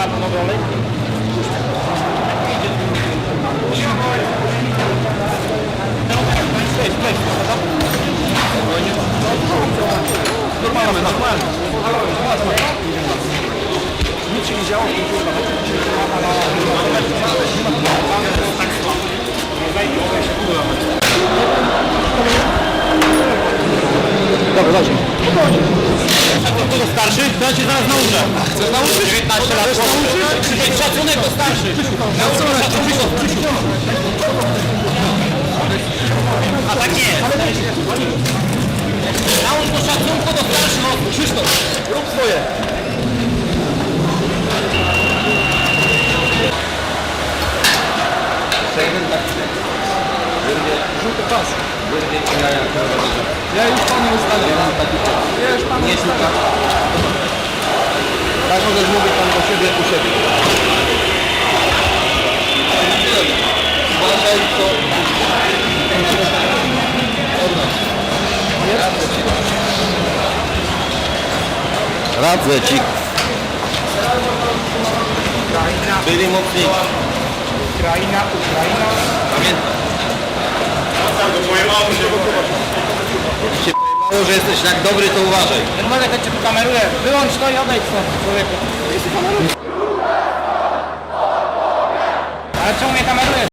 Zapraszam na dolej. Dobra, dobrze. Kto starszy? To ja cię zaraz nauczę. Chcesz nauczyć? 19 lat. Chcesz nauczyć? Szacunek do starszych. Szacunek. A tak nie. Naucz do szacunku do starszych osób. Krzysztof, rób swoje. Żółty pas. Ja już panu ustawiam. Ja już panu ustawiam. Tak możesz mówić pan do siebie u siebie. Radzę ci. Byli mocniejsi. Ukraina, Ukraina. Pamiętaj. Cię pojebało, że jesteś tak dobry, to uważaj. Normalnie tak cię tu kameruje. Wyłącz to i odejdź stąd, człowieku. Ale czemu mnie kamerujesz?